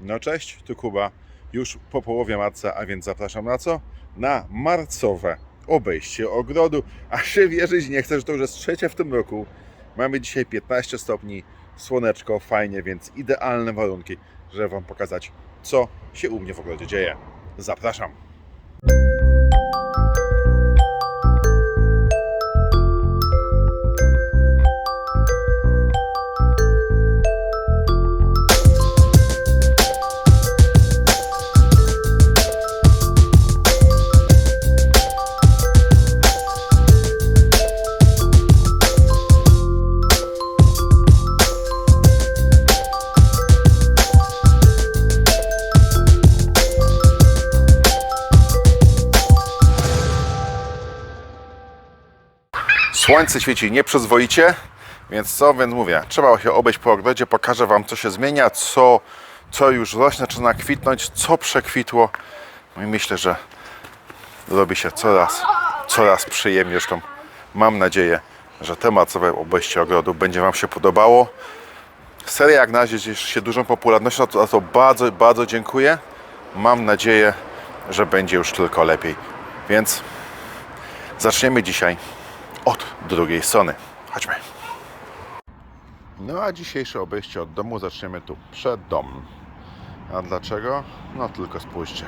No cześć, tu Kuba. Już po połowie marca, a więc zapraszam na co? Na marcowe obejście ogrodu. A się wierzyć nie chcę, że to już jest trzecie w tym roku. Mamy dzisiaj 15 stopni, słoneczko, fajnie, więc idealne warunki, żeby Wam pokazać, co się u mnie w ogrodzie dzieje. Zapraszam. Słońce świeci nieprzyzwoicie, więc co? Więc mówię, trzeba się obejść po ogrodzie, pokażę Wam, co się zmienia, co, co już rośnie, zaczyna kwitnąć, co przekwitło. No i myślę, że robi się coraz, coraz przyjemniej. Zresztą mam nadzieję, że temacowe obejście ogrodu będzie Wam się podobało. Seria jak na razie cieszy się dużą popularnością, za to bardzo, bardzo dziękuję. Mam nadzieję, że będzie już tylko lepiej. Więc zaczniemy dzisiaj od drugiej strony. Chodźmy. No a dzisiejsze obejście od domu zaczniemy tu przed domem. A dlaczego? No tylko spójrzcie.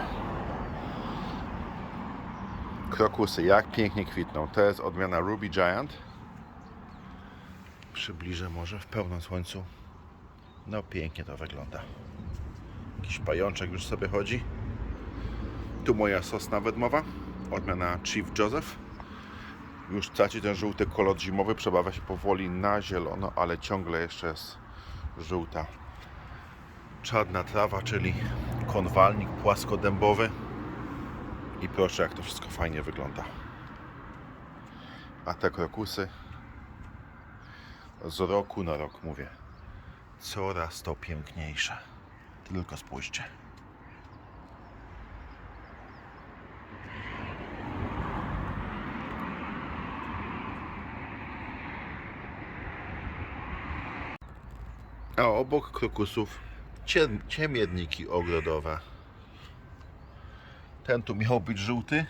Krokusy jak pięknie kwitną. To jest odmiana Ruby Giant. Przybliżę może w pełnym słońcu. No pięknie to wygląda. Jakiś pajączek już sobie chodzi. Tu moja sosna wedmowa. Odmiana Chief Joseph. Już traci ten żółty kolor zimowy, przebawia się powoli na zielono, ale ciągle jeszcze jest żółta. Czarna trawa, czyli konwalnik płaskodębowy. I proszę, jak to wszystko fajnie wygląda. A te krokusy z roku na rok, mówię, coraz to piękniejsze. Tylko spójrzcie. A obok krokusów ciem- ciemierniki ogrodowe. Ten tu miał być żółty,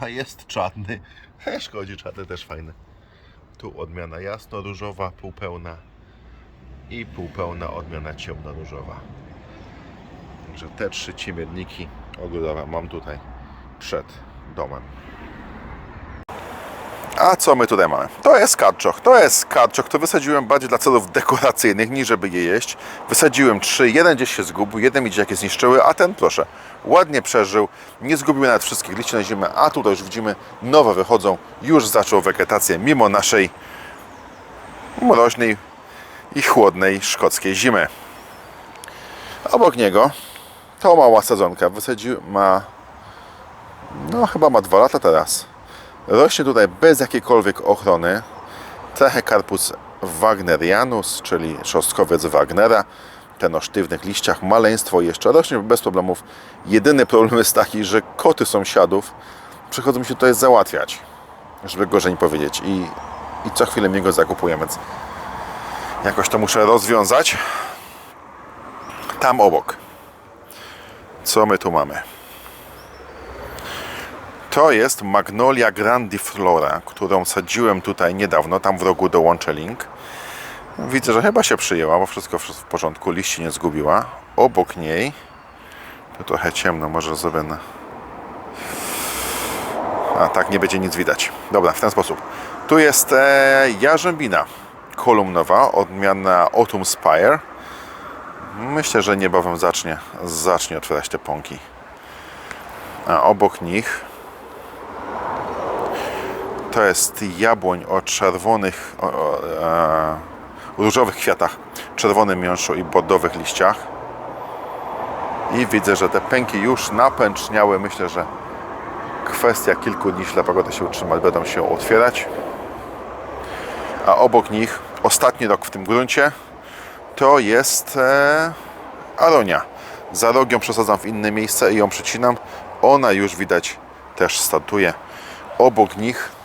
a jest czarny. Szkodzi, czarny też fajny. Tu odmiana jasno-różowa, półpełna i półpełna odmiana ciemno-różowa. Także te trzy ciemierniki ogrodowe mam tutaj przed domem. A co my tutaj mamy? To jest karczoch. To jest karczoch, to wysadziłem bardziej dla celów dekoracyjnych, niż żeby je jeść. Wysadziłem trzy, jeden gdzieś się zgubił, jeden mi dzieciaki zniszczyły, a ten proszę, ładnie przeżył, nie zgubił nawet wszystkich liści na zimę, a tutaj już widzimy, nowe wychodzą, już zaczął wegetację, mimo naszej mroźnej i chłodnej szkockiej zimy. Obok niego to mała sadzonka, wysadził, ma, no chyba ma dwa lata teraz. Rośnie tutaj bez jakiejkolwiek ochrony. Trochę karpus wagnerianus, czyli szostkowiec Wagnera. Ten o sztywnych liściach, maleństwo jeszcze rośnie bez problemów. Jedyny problem jest taki, że koty sąsiadów przychodzą mi się tutaj załatwiać, żeby gorzej nie powiedzieć. I, i co chwilę mi go zakupuję, więc jakoś to muszę rozwiązać. Tam obok. Co my tu mamy? To jest Magnolia grandiflora, którą sadziłem tutaj niedawno. Tam w rogu dołączę link. Widzę, że chyba się przyjęła, bo wszystko w porządku, liści nie zgubiła. Obok niej, tu trochę ciemno, może zrobię na... A tak, nie będzie nic widać. Dobra, w ten sposób. Tu jest e, jarzębina kolumnowa, odmiana Autumn Spire. Myślę, że niebawem zacznie, zacznie otwierać te pąki. A obok nich to jest jabłoń o czerwonych, o, o, e, różowych kwiatach, czerwonym miąższu i bordowych liściach. I widzę, że te pęki już napęczniały. Myślę, że kwestia kilku dni, jeśli pogoda się utrzyma, będą się otwierać. A obok nich ostatni rok w tym gruncie to jest e, aronia. Za rok ją przesadzam w inne miejsce i ją przycinam. Ona już widać też startuje. Obok nich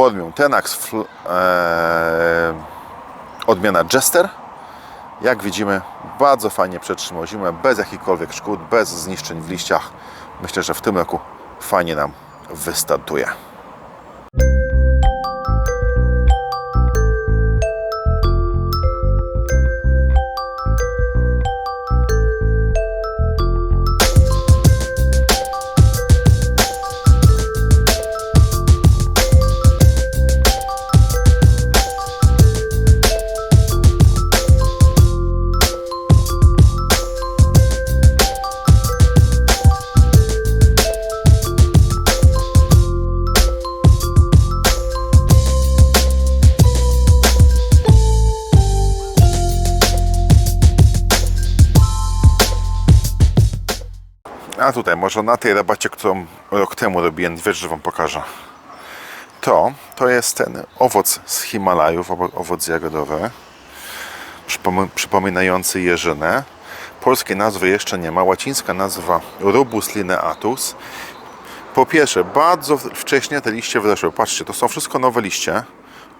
formią Tenax fl- e, odmiana Jester Jak widzimy, bardzo fajnie przetrzymał zimę, bez jakichkolwiek szkód, bez zniszczeń w liściach. Myślę, że w tym roku fajnie nam wystartuje. A tutaj może na tej rabacie, którą rok temu robiłem, wiesz, że Wam pokażę. To, to jest ten owoc z Himalajów, owo- owoc jagodowy, przypom- przypominający jeżynę. Polskiej nazwy jeszcze nie ma, łacińska nazwa Rubus lineatus. Po pierwsze, bardzo wcześnie te liście wyrosły. Patrzcie, to są wszystko nowe liście.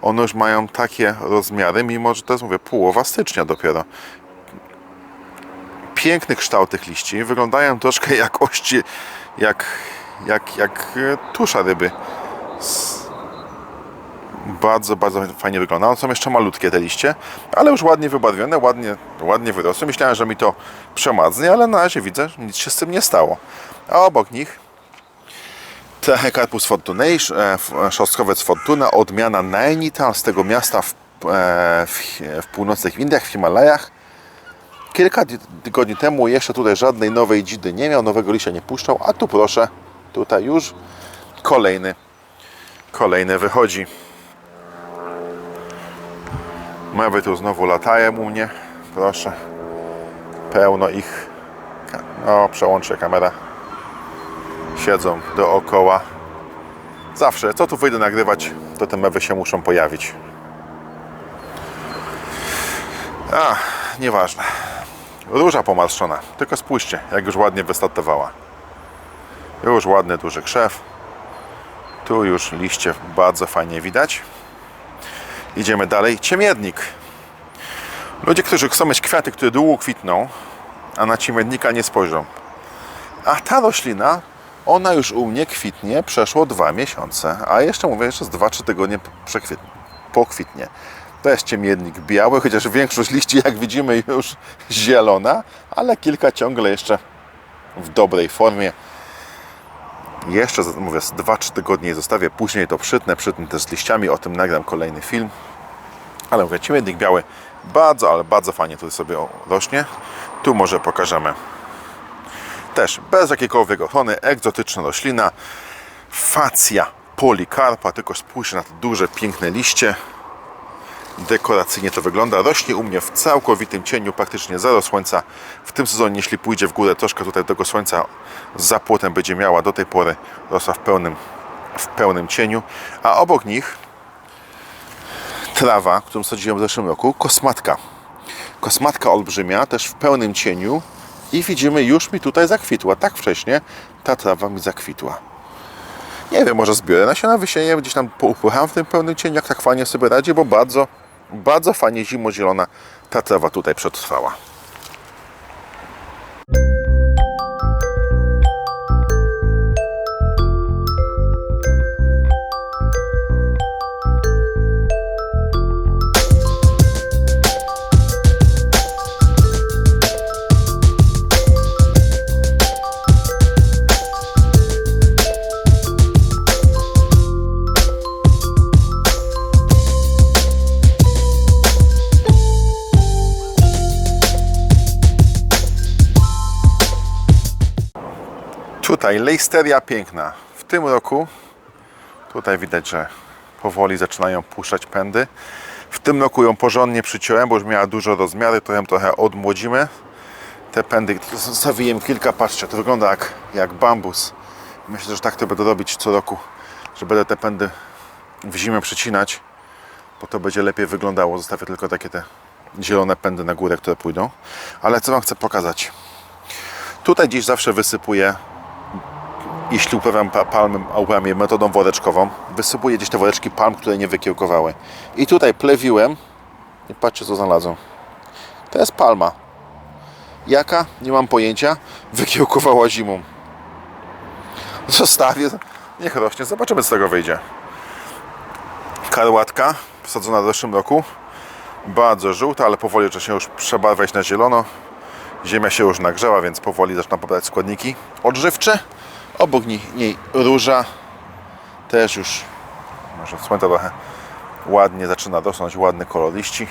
One już mają takie rozmiary, mimo że to mówię, połowa stycznia dopiero piękny kształt tych liści. Wyglądają troszkę jak ości, jak, jak, jak e, tusza ryby. Bardzo, bardzo fajnie wygląda. One są jeszcze malutkie te liście, ale już ładnie wybarwione, ładnie, ładnie wyrosły. Myślałem, że mi to przemadznie, ale na razie widzę, że nic się z tym nie stało. A obok nich Trachycarpus fortunation, e, szostkowiec fortuna, odmiana Nainital z tego miasta w, e, w, w północnych Indiach, w Himalajach. Kilka ty- tygodni temu jeszcze tutaj żadnej nowej dzidy nie miał, nowego liścia nie puszczał, a tu proszę, tutaj już kolejny, kolejny wychodzi. Mewy tu znowu latają u mnie, proszę, pełno ich, Ka- o przełączę kamera, siedzą dookoła. Zawsze, co tu wyjdę nagrywać, to te mewy się muszą pojawić. A, nieważne. Róża pomarszczona. Tylko spójrzcie, jak już ładnie wystartowała. Już ładny, duży krzew. Tu już liście bardzo fajnie widać. Idziemy dalej. Ciemiednik. Ludzie, którzy chcą mieć kwiaty, które długo kwitną, a na ciemiednika nie spojrzą. A ta roślina, ona już u mnie kwitnie przeszło dwa miesiące. A jeszcze mówię, że z 2-3 tygodnie pokwitnie. To jest ciemiednik biały, chociaż większość liści, jak widzimy, już zielona, ale kilka ciągle jeszcze w dobrej formie. Jeszcze, mówię, z 2-3 tygodnie zostawię, później to przytnę, przytnę też z liściami, o tym nagram kolejny film. Ale mówię, ciemiednik biały bardzo, ale bardzo fajnie tutaj sobie rośnie. Tu może pokażemy też bez jakiejkolwiek ochrony, egzotyczna roślina, facja polikarpa, tylko spójrzcie na te duże, piękne liście. Dekoracyjnie to wygląda. Rośnie u mnie w całkowitym cieniu, praktycznie zero słońca. W tym sezonie, jeśli pójdzie w górę, troszkę tutaj tego słońca za płotem będzie miała. Do tej pory rosła w pełnym, w pełnym cieniu. A obok nich trawa, którą sadziłem w zeszłym roku, kosmatka. Kosmatka olbrzymia, też w pełnym cieniu. I widzimy, już mi tutaj zakwitła. Tak wcześnie ta trawa mi zakwitła. Nie wiem, może zbiorę nasiona, wysienię, gdzieś tam poupycham w tym pełnym cieniu, jak tak fajnie sobie radzi, bo bardzo, bardzo fajnie zimozielona ta trawa tutaj przetrwała. Tutaj Leisteria piękna. W tym roku tutaj widać, że powoli zaczynają puszczać pędy. W tym roku ją porządnie przyciąłem, bo już miała dużo rozmiary, to ją trochę odmłodzimy. Te pędy, zostawiłem kilka, patrzcie, to wygląda jak, jak bambus. Myślę, że tak to będę robić co roku, że będę te pędy w zimę przycinać, bo to będzie lepiej wyglądało. Zostawię tylko takie te zielone pędy na górę, które pójdą. Ale co Wam chcę pokazać? Tutaj gdzieś zawsze wysypuję jeśli uprawiam pa- palmy, a uprawiam je metodą woreczkową, wysypuję gdzieś te woreczki palm, które nie wykiełkowały. I tutaj plewiłem i patrzcie co znalazłem. To jest palma. Jaka? Nie mam pojęcia. Wykiełkowała zimą. Zostawię. Niech rośnie. Zobaczymy, co z tego wyjdzie. Karłatka wsadzona w zeszłym roku. Bardzo żółta, ale powoli zaczyna się już przebarwiać na zielono. Ziemia się już nagrzała, więc powoli zaczyna pobierać składniki odżywcze. Obok niej, róża też już może słońce trochę ładnie zaczyna rosnąć, ładny kolor liści.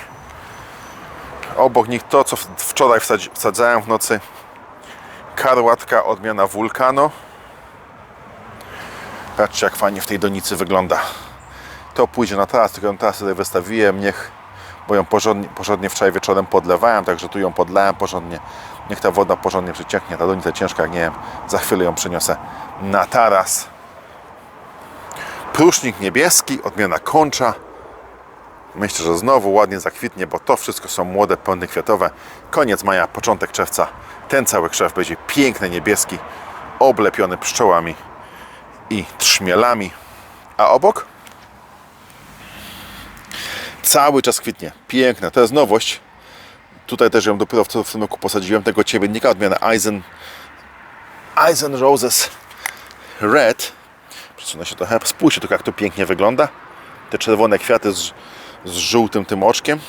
Obok nich to, co wczoraj wsadzałem w nocy. Karłatka odmiana Vulcano. Patrzcie jak fajnie w tej donicy wygląda. To pójdzie na taras, tylko teraz tutaj wystawiłem, niech, bo ją porządnie, porządnie wczoraj wieczorem podlewałem, także tu ją podlałem porządnie. Niech ta woda porządnie przecieknie, ta donica ciężka, jak nie wiem, za chwilę ją przeniosę na taras. Prusznik niebieski, odmiana koncza. Myślę, że znowu ładnie zakwitnie, bo to wszystko są młode pędy kwiatowe. Koniec maja, początek czerwca. Ten cały krzew będzie piękny, niebieski, oblepiony pszczołami i trzmielami. A obok? Cały czas kwitnie. Piękne. To jest nowość. Tutaj też ją dopiero w tym roku posadziłem. Tego ciebienika odmiana Eisen, Eisen Roses Red. Przesunę się trochę. Spójrzcie tylko jak to pięknie wygląda. Te czerwone kwiaty z, z żółtym tym oczkiem.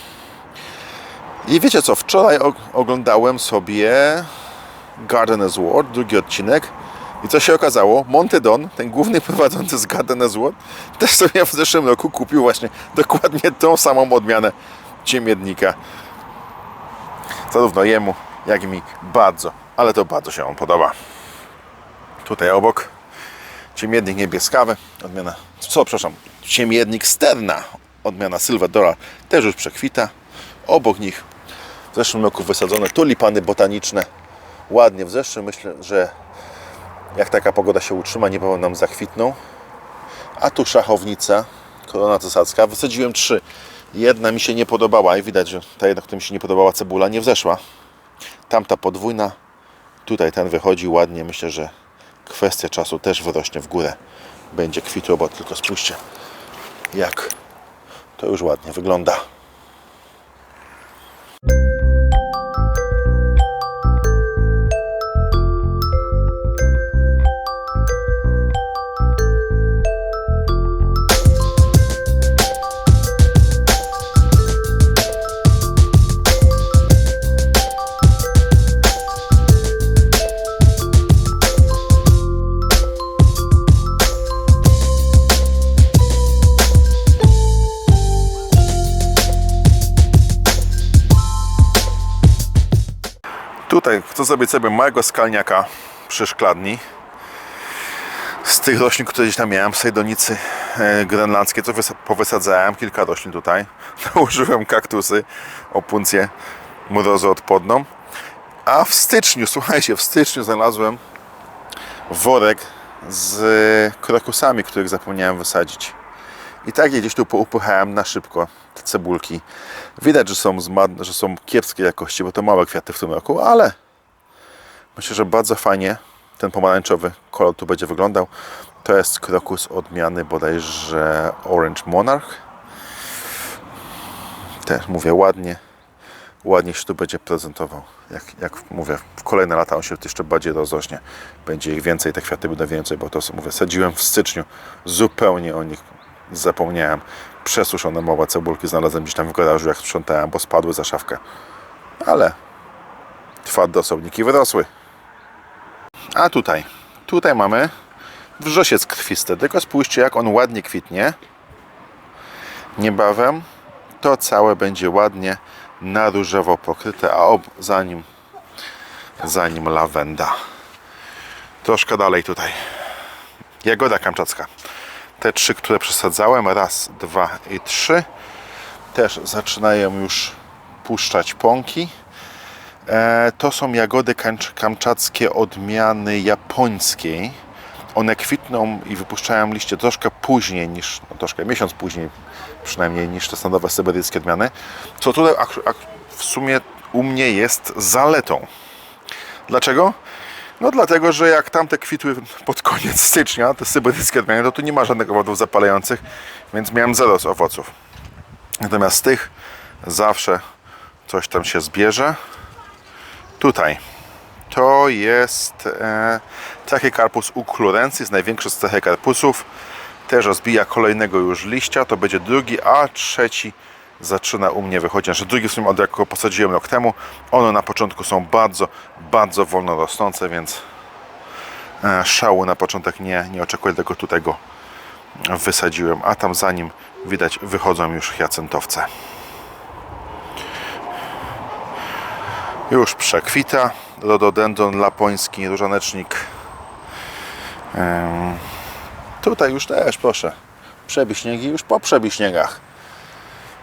I wiecie co, wczoraj og- oglądałem sobie Gardener's World, drugi odcinek. I co się okazało? Monty Don, ten główny prowadzący z Gardener's World, też sobie w zeszłym roku kupił właśnie dokładnie tą samą odmianę ciemiednika. Zarówno jemu, jak i mi bardzo, ale to bardzo się on podoba. Tutaj obok ciemiednik niebieskawy, odmiana, co przepraszam, ciemiednik sterna, odmiana Sylvadora, też już przekwita. Obok nich w zeszłym roku wysadzone tulipany botaniczne, ładnie w zeszłym, myślę, że jak taka pogoda się utrzyma, niebawem nam zakwitną. A tu szachownica, korona cesarska, wysadziłem trzy. Jedna mi się nie podobała i widać, że ta jedna, która mi się nie podobała, cebula, nie wzeszła. Tamta podwójna, tutaj ten wychodzi ładnie, myślę, że kwestia czasu też wyrośnie w górę. Będzie kwitło, bo tylko spójrzcie, jak to już ładnie wygląda. Chcę zrobić sobie małego skalniaka przy szkladni. Z tych roślin, które gdzieś tam miałem, z tej donicy e, grenlandzkiej, to wysa- powysadzałem kilka roślin tutaj. Nałożyłem kaktusy, opuncję mrozoodporną. A w styczniu, słuchajcie, w styczniu znalazłem worek z krokusami, których zapomniałem wysadzić. I tak je gdzieś tu poupychałem na szybko, te cebulki. Widać, że są, że są kiepskiej jakości, bo to małe kwiaty w tym roku, ale myślę, że bardzo fajnie ten pomarańczowy kolor tu będzie wyglądał. To jest krokus odmiany bodajże Orange Monarch. Też mówię ładnie. Ładnie się tu będzie prezentował. Jak, jak mówię, w kolejne lata on się jeszcze bardziej rozrośnie. Będzie ich więcej, te kwiaty będą więcej, bo to mówię, sadziłem w styczniu. Zupełnie o nich zapomniałem. Przesuszone małe cebulki znalazłem gdzieś tam w garażu, jak sprzątałem, bo spadły za szafkę. Ale twarde osobniki wyrosły. A tutaj, tutaj mamy wrzosiec krwisty. Tylko spójrzcie, jak on ładnie kwitnie. Niebawem to całe będzie ładnie na różowo pokryte, a ob, za nim, za nim lawenda. Troszkę dalej tutaj. Jagoda kamczacka. Te trzy, które przesadzałem, raz, dwa i trzy, też zaczynają już puszczać pąki. E, to są jagody kamczackie odmiany japońskiej. One kwitną i wypuszczają liście troszkę później niż, no troszkę miesiąc później przynajmniej niż te standardowe syberyjskie odmiany. Co tutaj w sumie u mnie jest zaletą. Dlaczego? No dlatego, że jak tamte kwitły pod koniec stycznia, te syberyjskie odmiany, to tu nie ma żadnych owoców zapalających, więc miałem zero z owoców. Natomiast z tych zawsze coś tam się zbierze. Tutaj to jest e, Trachycarpus uclurensis, największy z Trachycarpusów. Też rozbija kolejnego już liścia, to będzie drugi, a trzeci zaczyna u mnie wychodzić. Znaczy drugi w sumie od jak posadziłem rok temu. One na początku są bardzo, bardzo wolno rosnące, więc e, szału na początek nie, nie oczekuję, tylko tutaj go wysadziłem, a tam za nim widać wychodzą już hiacyntowce. Już przekwita. Rhododendron lapoński, różanecznik. Tutaj już też, proszę, przebiśniegi już po przebiśniegach.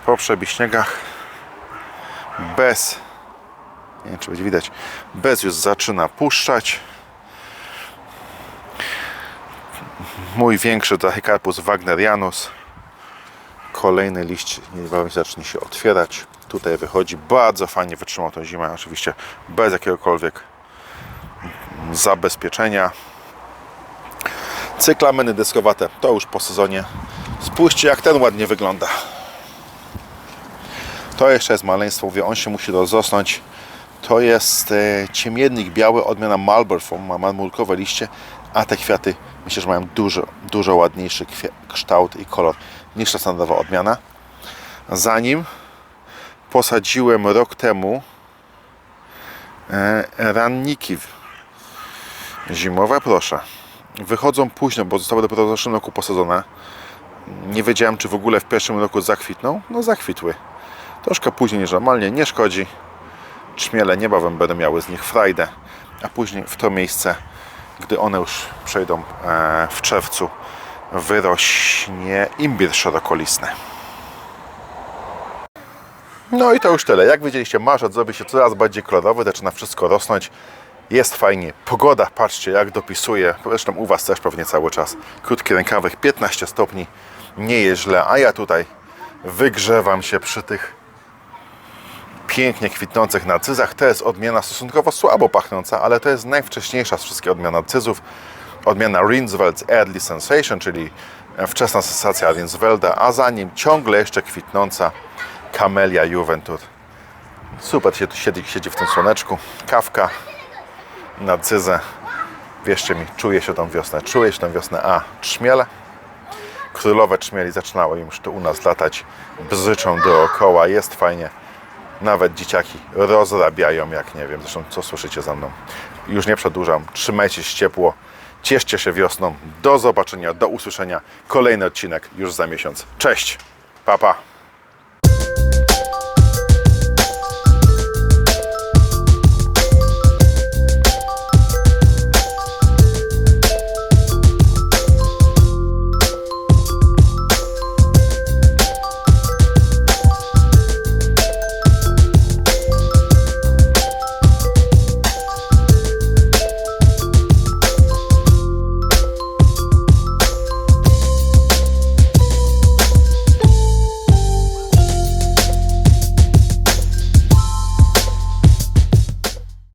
Po przebiśniegach bez, nie wiem czy będzie widać, bez już zaczyna puszczać. Mój większy Trachycarpus wagnerianus. Kolejny liść niebawem zacznie się otwierać. Tutaj wychodzi, bardzo fajnie wytrzymał tą zimę, oczywiście bez jakiegokolwiek zabezpieczenia. Cyklameny deskowate, to już po sezonie. Spójrzcie jak ten ładnie wygląda. To jeszcze jest maleństwo, mówię, on się musi rozrosnąć. To jest e, ciemiennik biały, odmiana Marlborough, ma marmurkowe liście, a te kwiaty myślę, że mają dużo, dużo ładniejszy kształt i kolor niż ta standardowa odmiana. Zanim posadziłem rok temu e, ranniki zimowe, proszę. Wychodzą późno, bo zostały dopiero w zeszłym roku posadzone. Nie wiedziałem, czy w ogóle w pierwszym roku zakwitną. No zakwitły. Troszkę później niż normalnie, nie szkodzi. Czmiele niebawem będą miały z nich frajdę, a później w to miejsce, gdy one już przejdą e, w czerwcu, wyrośnie imbir szerokolistny. No i to już tyle. Jak widzieliście, marzec zrobi się coraz bardziej kolorowy, zaczyna wszystko rosnąć. Jest fajnie. Pogoda, patrzcie jak dopisuje. Zresztą u Was też pewnie cały czas. Krótki rękawek, 15 stopni. Nie jest źle, a ja tutaj wygrzewam się przy tych pięknie kwitnących narcyzach. To jest odmiana stosunkowo słabo pachnąca, ale to jest najwcześniejsza z wszystkich odmian narcyzów. Odmiana Rinsfeld's Early Sensation, czyli wczesna sensacja Rinsfelda, a za nim ciągle jeszcze kwitnąca Camellia Juventud. Super się tu siedzi, siedzi w tym słoneczku. Kawka, narcyzę. Wierzcie mi, czuję się tą wiosnę. Czuję się tą wiosnę. A, trzmiele. Królowe trzmieli zaczynały już tu u nas latać. Bzyczą dookoła. Jest fajnie. Nawet dzieciaki rozrabiają, jak nie wiem. Zresztą, co słyszycie za mną. Już nie przedłużam. Trzymajcie się ciepło. Cieszcie się wiosną. Do zobaczenia, do usłyszenia. Kolejny odcinek już za miesiąc. Cześć. Pa, pa.